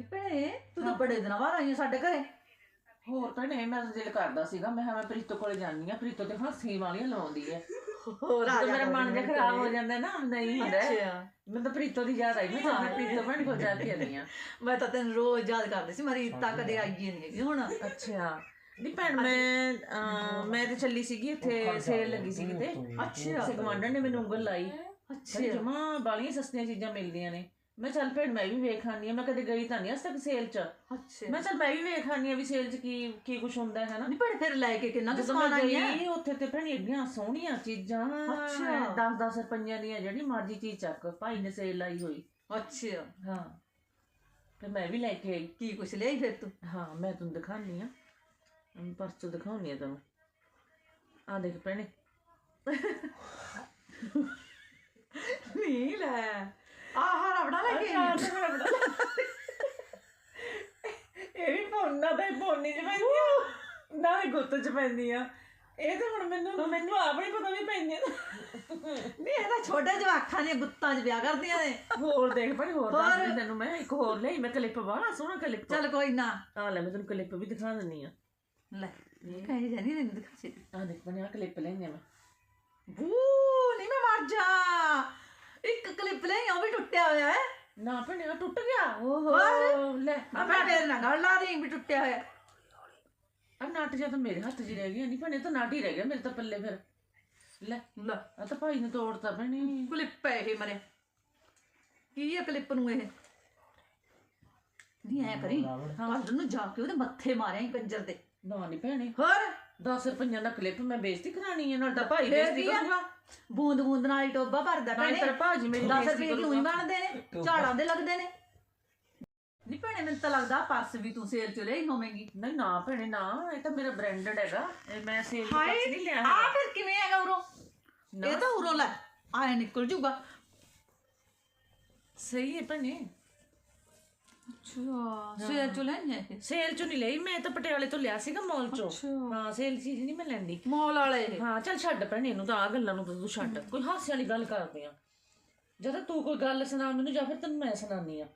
ਨੀ ਭੈਣੇ ਤੂੰ ਤਾਂ ਬੜੇ ਦਿਨਾਂ ਬਾਅਦ ਆਈ ਆਂ ਸਾਡੇ ਘਰੇ। ਹੋਰ ਭੈਣੇ ਮੈਂ ਤਾਂ ਦਿਲ ਕਰਦਾ ਸੀਗਾ। ਮੈਂ ਕਿਹਾ ਮੈਂ ਪ੍ਰੀਤੋ ਕੋਲੇ ਜਾਂਦੀ ਆ। ਪ੍ਰੀਤੋ ਤੇ ਹਾਸੀ ਵਾਲੀਆਂ ਲਾਉਂਦੀ ਹੈ ਹੋਰ ਆ ਜਦੋਂ ਜਾ ਮੇਰਾ ਮਨ ਜਿਹਾ ਖਰਾਬ ਹੋ। ਜਾਂਦਾ ਨਾ ਨਹੀਂ ਹੁੰਦਾ। ਅੱਛਾ। ਮੈਂ ਤਾਂ ਪ੍ਰੀਤੋ ਦੀ ਯਾਦ ਆਈ। ਮੈਂ ਕਿਹਾ ਮੈਂ ਪ੍ਰੀਤੋ ਭੈਣ ਕੋਲ ਜਾ ਕੇ ਆਨੀ ਆ। ਮੈਂ ਤਾਂ ਤੈਨੂੰ ਰੋਜ਼ ਯਾਦ ਕਰਦੀ ਸੀ ਮੇਰੀ ਰੀਤਾ ਕਦੇ ਆਈ ਹੀ ਨਹੀਂ ਹੈਗੀ ਹੁਣ। ਅੱਛਾ। ਨਹੀਂ ਭੈਣ ਮੈਂ ਅਹ, ਮੈਂ ਤੇ ਚੱਲੀ ਸੀਗੀ ਇੱਥੇ ਸੇਲ ਲੱਗੀ ਸੀ ਕਿਤੇ। ਅੱਛਾ। ਸੇ ਕਮਾਂਡਰ ਨੇ ਮੈਨੂੰ ਉਂਗਲ ਲਾਈ। ਅੱਛਾ। ਜਮਾ ਬਾਲੀਆਂ ਸਸਤੀਆਂ ਚੀਜ਼ਾਂ ਮਿਲਦੀਆਂ ਨੇ। ਮੈਂ ਚੱਲ ਭੈਣ ਮੈਂ ਵੀ ਵੇਖ ਆਨੀ ਆ ਮੈਂ ਕਦੇ ਗਈ ਤਾਂ ਨਹੀਂ ਅਸ ਤੱਕ ਸੇਲ 'ਚ। ਅੱਛਾ। ਮੈਂ ਚੱਲ ਮੈਂ ਵੀ ਵੇਖ ਆਨੀ ਆ ਵੀ ਸੇਲ 'ਚ ਕੀ ਕੀ ਕੁਝ ਹੁੰਦਾ ਹੈ ਨਾ। ਨਹੀਂ ਭੈਣੇ ਫਿਰ ਲੈ ਕੇ ਕਿੰਨਾ ਕੁ ਜਦੋਂ ਸਮਾਨ ਮੈਂ ਆਈ ਹੈ ਗਈ ਉੱਥੇ ਤੇ ਭੈਣੀ ਏਡੀਆਂ ਸੋਹਣੀਆਂ ਚੀਜ਼ਾਂ। ਅੱਛਾ। 10-10 ਰੁਪਈਆਂ ਦੀਆਂ ਜਿਹੜੀ ਮਰਜ਼ੀ ਚੀਜ਼ ਚੱਕ ਭਾਈ ਨੇ ਸੇਲ ਲਾਈ ਹੋਈ। ਅੱਛਾ। ਹਾਂ। ਤੇ ਮੈਂ ਵੀ ਲੈ ਕੇ ਆਈ ਕੀ ਕੁਛ ਲਿਆਈ ਫਿਰ ਤੂੰ? ਹਾਂ ਮੈਂ ਤੁਹਾਨੂੰ ਦਿਖਾਉਣੀ ਆ ਪਰਸੋਂ ਦਿਖਾਉਣੀ ਆ ਤੁਹਾਨੂੰ ਆ ਦੇਖ ਭੈਣੇ। ਨਹੀਂ ਲੈ ਆਹ ਰਬੜਾ ਲੈ ਕੇ ਆਈ ਇਹ ਵੀ ਪੌਣਾ ਤੇ ਪੌਣੀ ਚ ਪੈਂਦੀ ਆ ਨਾ ਇਹ ਗੁੱਤ ਚ ਪੈਂਦੀ ਆ। ਇਹ ਤਾਂ ਹੁਣ ਮੈਨੂੰ ਮੈਨੂੰ ਆਪ ਨਹੀਂ ਪਤਾ ਵੀ ਪੈਂਦੀਆਂ ਨਹੀਂ ਇਹ ਤਾਂ ਛੋਟੇ ਜਵਾਖਾਂ ਨੇ ਗੁੱਤਾਂ 'ਚ ਵਿਆਹ ਕਰਦੀਆਂ ਨੇ। ਹੋਰ ਦੇਖ ਭਾਈ ਹੋਰ ਹੋਰ? ਦੱਸ ਦਿੰਦੀ ਤੈਨੂੰ ਮੈਂ ਇੱਕ ਹੋਰ ਲਈ ਮੈਂ ਕਲਿੱਪ ਬਾਹਲਾ ਸੋਹਣਾ ਕਲਿੱਪ। ਚੱਲ ਕੋਈ ਨਾ। ਆ ਲੈ ਮੈਂ ਤੈਨੂੰ ਕਲਿੱਪ ਵੀ ਦਿਖਾ ਦਿੰਨੀ ਆ। ਲੈ ਕਹੇ ਜਾਨੀ ਨਹੀਂ ਦਿਖਾ ਸੀ ਆ ਦੇਖ ਬਣੇ ਆ ਕਲਿੱਪ ਲੈਣੀ ਮੈਂ। ਬੂ ਨਹੀਂ ਮੈਂ ਮਰ ਜਾ। ਇੱਕ ਕਲਿੱਪ ਲੈ ਉਹ ਵੀ ਟੁੱਟਿਆ ਹੋਇਆ ਹੈ। ਨਾ ਭੈਣੇ ਆ ਟੁੱਟ ਗਿਆ। ਓਹੋ? ਲੈ ਆ ਮੈਂ ਫੇਰ ਨਾ ਗੱਲ ਲਾ ਰਹੀ ਵੀ ਟੁੱਟਿਆ ਹੋਇਆ। ਆ ਨਟ ਜਿਹਾ ਤਾਂ ਮੇਰੇ ਹੱਥ 'ਚ ਹੀ ਰਹਿ ਗਿਆ ਨਹੀਂ ਭੈਣੇ ਤਾਂ ਨਟ ਹੀ ਰਹਿ ਗਿਆ ਮੇਰੇ ਤਾਂ ਪੱਲੇ ਫਿਰ। ਲੈ ਲੈ। ਆ ਤਾਂ ਭਾਈ ਨੇ ਤੋੜਤਾ ਭੈਣੇ। ਕਲਿੱਪ ਹੈ ਇਹ ਮਰੇ। ਕੀ ਹੈ ਕਲਿੱਪ ਨੂੰ ਇਹ? ਨਹੀਂ ਐ ਕਰੀ। ਕੱਲ ਨੂੰ ਜਾ ਕੇ ਉਹਦੇ ਮੱਥੇ ਮਾਰਿਆ ਹੀ ਕੰਜਰ ਦੇ ਨਾ ਨਹੀਂ ਭੈਣੇ। ਹੋਰ? 10 ਰੁਪਈਆਂ ਦਾ ਕਲਿੱਪ ਮੈਂ ਬੇਇੱਜ਼ਤੀ ਕਰਾਣੀ ਹੈ ਨਾਲ ਤਾਂ ਭਾਈ ਬੇਇੱਜ਼ਤੀ? ਕਰੂਗਾ। ਬੂੰਦ ਬੂੰਦ ਨਾਲ ਹੀ ਟੋਬਾ ਭਰਦਾ ਭੈਣੇ। ਤੇਰਾ ਭਾਜੀ ਮੇਰੀ 10 ਬੇਇੱਜ਼ਤੀ ਰੁਪਏ ਕਿਉਂ ਹੀ ਬਣਦੇ ਨੇ? ਝਾੜਾਂ ਦੇ ਲੱਗਦੇ ਨੇ? ਨਹੀਂ ਭੈਣੇ ਮੈਨੂੰ ਤਾਂ ਲੱਗਦਾ ਪਰਸ ਵੀ ਤੂੰ ਸੇਲ ਚ ਲਈ ਹੋਵੇਂਗੀ। ਨਹੀਂ ਨਾ ਭੈਣੇ ਨਾ ਇਹ ਤਾਂ ਮੇਰਾ ਬ੍ਰਾਂਡਡ ਹੈਗਾ। ਇਹ ਮੈਂ ਸੇਲ ਹਾਏ ਪਰਸ ਨਹੀਂ ਲਿਆ ਆ ਹੈਗਾ। ਫਿਰ ਕਿਵੇਂ ਹੈਗਾ ਉਰੋਂ? ਇਹ ਤਾਂ ਉਰੋਂ ਲੈ ਆਇਆ ਨਿਕਲ ਜੂਗਾ ਸਹੀ ਹੈ ਭੈਣੇ। ਅੱਛਾ ਸੇਲ ਚ ਲੈਣੀ ਹੈ ਸੇਲ ਚੋਂ ਨਹੀਂ ਲਈ ਮੈਂ ਤਾਂ ਪਟਿਆਲੇ ਤੋਂ ਲਿਆ ਸੀਗਾ ਮਾਲ ਚੋਂ। ਹਾਂ ਸੇਲ ਚੀਜ਼ ਨਹੀਂ ਮੈਂ ਲੈਂਦੀ। ਮੋਲ ਵਾਲੇ ਇਹ? ਹਾਂ ਚੱਲ ਛੱਡ ਭੈਣੇ ਇਹਨੂੰ ਤਾਂ ਆ ਗੱਲਾਂ ਨੂੰ ਤੂੰ ਛੱਡ। ਕੋਈ ਹਾਸੇ ਵਾਲੀ ਗੱਲ ਕਰਦੇ ਆ। ਜਦੋਂ ਤੂੰ ਕੋਈ ਗੱਲ ਸੁਣਾ ਮੈਨੂੰ ਜਾਂ ਫਿਰ ਤੈਨੂੰ ਮੈਂ ਸੁਣਾਨੀ ਆ।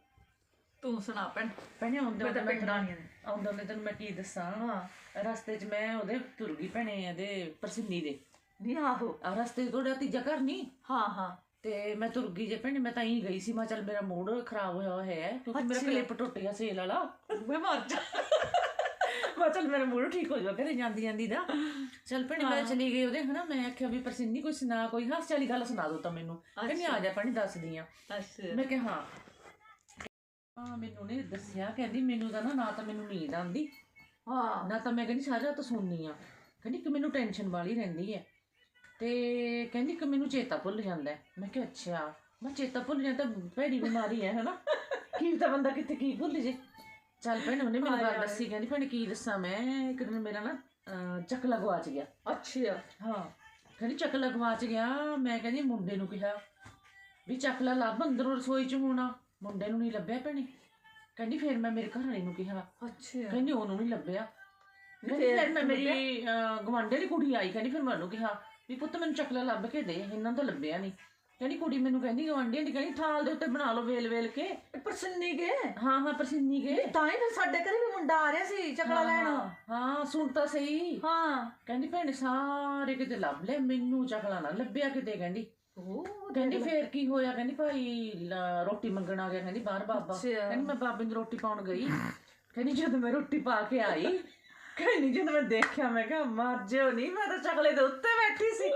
ਤੂੰ ਸੁਣਾ ਭੈਣ। ਭੈਣੇ ਆਉਂਦੇ ਮੈਂ ਤਾਂ ਮੈਂ ਪਿੰਡਾਣੀਆਂ ਨੇ। ਆਉਂਦਾ ਨੇ ਤੈਨੂੰ ਮੈਂ ਕੀ ਦੱਸਾਂ? ਹਾਂ ਰਸਤੇ 'ਚ ਮੈਂ ਉਹਦੇ ਤੁਰ ਗਈ ਭੈਣੇ ਇਹਦੇ ਪ੍ਰਸਿੰਨੀ ਦੇ। ਨਹੀਂ ਆਹੋ। ਆ ਰਸਤੇ ਕੋਲ ਤੀਜਾ ਘਰ ਨਹੀਂ? ਹਾਂ ਹਾਂ। ਤੇ ਮੈਂ ਤੁਰ ਗਈ ਜੇ ਭੈਣੇ ਮੈਂ ਤਾਂ ਹੀ ਗਈ ਸੀ ਮੈਂ ਚੱਲ ਮੇਰਾ ਮੂਡ ਖਰਾਬ ਹੋਇਆ ਹੋਇਆ ਹੈ ਕਿਉਂਕਿ ਮੇਰਾ। ਕਲਿੱਪ ਟੁੱਟ ਗਿਆ ਸੇਲ ਵਾਲਾ। ਮੈਂ ਮਰ ਜਾ। ਮੈਂ ਚੱਲ ਮੇਰਾ ਮੂਡ ਠੀਕ ਹੋ ਜਾਵੇ ਘਰੇ ਜਾਂਦੀ ਜਾਂਦੀ ਦਾ। ਚੱਲ ਭੈਣੇ ਮੈਂ ਚਲੀ ਗਈ ਉਹਦੇ ਹਨਾ ਮੈਂ ਆਖਿਆ ਵੀ ਪ੍ਰਸਿੰਨੀ ਕੋਈ ਸੁਣਾ ਕੋਈ ਹਾਸੇ ਵਾਲੀ ਗੱਲ ਸੁਣਾ ਦੋ ਤਾਂ ਮੈਨੂੰ। ਕਹਿੰਦੀ ਆ ਜਾ ਭੈਣੇ ਦੱਸਦੀ ਆ। ਅੱਛਾ। ਮੈਂ ਕਿਹਾ ਹਾਂ। ਹਾਂ ਮੈਨੂੰ ਨੇ ਦੱਸਿਆ ਕਹਿੰਦੀ ਮੈਨੂੰ ਤਾਂ ਨਾ ਨਾ ਤਾਂ ਮੈਨੂੰ ਨੀਂਦ ਆਉਂਦੀ। ਹਾਂ। ਨਾ ਤਾਂ ਮੈਂ ਕਹਿੰਦੀ ਸਾਰੀ ਰਾਤ ਸੁਣਨੀ ਆ। ਕਹਿੰਦੀ ਕਿ ਮੈਨੂੰ ਟੈਨਸ਼ਨ ਵਾਲੀ ਰਹਿੰਦੀ ਹੈ ਤੇ ਕਹਿੰਦੀ ਕਿ ਮੈਨੂੰ ਚੇਤਾ ਭੁੱਲ ਜਾਂਦਾ ਹੈ। ਮੈਂ ਕਿਹਾ ਅੱਛਾ ਮੈਂ ਚੇਤਾ ਭੁੱਲ ਜਾਂਦਾ ਤਾਂ ਭੈੜੀ ਬਿਮਾਰੀ ਹੈ ਹਨਾ? ਕੀ ਤਾਂ ਬੰਦਾ ਕਿੱਥੇ ਕੀ ਭੁੱਲ ਜੇ। ਚੱਲ ਭੈਣ ਉਹਨੇ ਮੈਨੂੰ ਗੱਲ ਦੱਸੀ ਕਹਿੰਦੀ ਭੈਣ ਕੀ ਦੱਸਾਂ ਮੈਂ? ਇੱਕ ਦਿਨ ਮੇਰਾ ਨਾ ਅਹ, ਚੱਕਲਾ ਗਵਾਚ ਗਿਆ। ਅੱਛਾ। ਹਾਂ। ਕਹਿੰਦੀ ਚੱਕਲਾ ਗਵਾਚ ਗਿਆ। ਮੈਂ ਕਹਿੰਦੀ ਮੁੰਡੇ ਨੂੰ ਕਿਹਾ ਵੀ ਚੱਕਲਾ ਲੱਭ ਅੰਦਰੋਂ ਰਸੋਈ ਚ ਹੋਣਾ। ਮੁੰਡੇ ਨੂੰ ਨਹੀਂ ਲੱਭਿਆ ਭੈਣੇ? ਕਹਿੰਦੀ ਫਿਰ ਮੈਂ ਮੇਰੇ ਘਰ ਵਾਲੇ ਨੂੰ ਕਿਹਾ ਅੱਛਾ। ਕਹਿੰਦੀ ਉਹਨੂੰ ਨਹੀਂ ਲੱਭਿਆ। ਕਹਿੰਦੀ ਫਿਰ ਮੈਂ ਮੇਰੀ ਗਵਾਂਢੇ ਦੀ ਕੁੜੀ ਆਈ। ਕਹਿੰਦੀ ਫਿਰ ਮੈਂ ਉਹਨੂੰ ਕਿਹਾ ਵੀ ਪੁੱਤ ਮੈਨੂੰ ਚੱਕਲਾ ਲੱਭ ਕੇ ਦੇ ਇਹਨਾਂ ਤੋਂ ਲੱਭਿਆ ਨਹੀਂ। ਕਹਿੰਦੀ ਕੁੜੀ ਮੈਨੂੰ ਕਹਿੰਦੀ ਗਵਾਂਢੀਆਂ ਦੀ ਕਹਿੰਦੀ ਥਾਲ ਦੇ ਉੱਤੇ ਬਣਾ ਲਓ ਵੇਲ ਵੇਲ ਕੇ। ਪਰਸੰਨੀ ਕੇ? ਹਾਂ ਹਾਂ ਪਰਸੀਨੀ ਗਏ ਤਾਂ ਹੀ ਫਿਰ ਸਾਡੇ ਘਰੇ ਵੀ ਮੁੰਡਾ ਆ ਰਿਹਾ ਸੀ ਚਕਲਾ ਲੈਣ। ਹਾਂ ਸੁਣ ਤਾਂ ਸਹੀ। ਹਾਂ। ਕਹਿੰਦੀ ਭੈਣ ਸਾਰੇ ਕਿਤੇ ਲੱਭ ਲੈ ਮੈਨੂੰ ਚੱਕਲਾ ਨਾ ਲੱਭਿਆ ਕਿਤੇ ਕਹਿੰਦੀ। ਉਹ ਕਹਿੰਦੀ ਫੇਰ ਕੀ ਹੋਇਆ? ਕਹਿੰਦੀ ਭਾਈ ਲ- ਰੋਟੀ ਮੰਗਣ ਆ ਗਿਆ। ਕਹਿੰਦੀ ਬਾਹਰ ਬਾਬਾ। ਅੱਛਾ। ਕਹਿੰਦੀ ਮੈਂ ਬਾਬੇ ਨੂੰ ਰੋਟੀ ਪਾਉਣ ਗਈ। ਕਹਿੰਦੀ ਜਦੋਂ ਮੈਂ ਰੋਟੀ ਪਾ ਕੇ ਆਈ ਕਹਿੰਦੀ ਜਦੋਂ ਮੈਂ ਦੇਖਿਆ ਮੈਂ ਕਿਹਾ ਮਰ ਜਿਓ ਨਹੀਂ ਮੈਂ ਤਾਂ ਚਕਲੇ ਦੇ ਉੱਤੇ ਬੈਠੀ ਸੀ।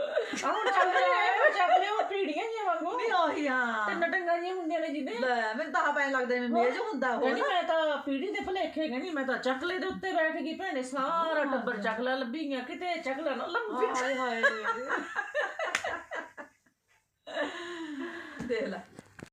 ਆਹ ਹੁਣ ਚਕਲੇ ਆਏ ਚਕਲੇ ਉਹ ਪੀੜੀਆਂ ਜਿਹੀਆਂ ਵਾਂਗੂ। ਨਹੀਂ ਉਹੀ ਆ ਤਿੰਨ ਟੰਗਾਂ ਜਿਹੀਆਂ ਹੁੰਦੀਆਂ ਨੇ ਜਿਹਦੇ ਲੈ ਮੈਨੂੰ ਤਾਂ ਪੈਣ ਲੱਗਦਾ ਜਿਵੇਂ ਮੇਜ਼ ਹੁੰਦਾ ਉਹ ਕਹਿੰਦੀ ਮੈਂ ਤਾਂ ਪੀੜੀ ਦੇ ਭਲੇਖੇ ਕਹਿੰਦੀ ਮੈਂ ਤਾਂ ਚਕਲੇ ਦੇ ਉੱਤੇ ਬੈਠ ਗਈ ਭੈਣੇ। ਸਾਰਾ ਟੱਬਰ ਚਕਲਾ ਲੱਭੀ ਗਿਆ ਕਿਤੇ ਚਕਲਾ ਨਾ ਲੱਭੀ ਹਾਏ ਹਾਏ। ਦੇਖ ਲੈ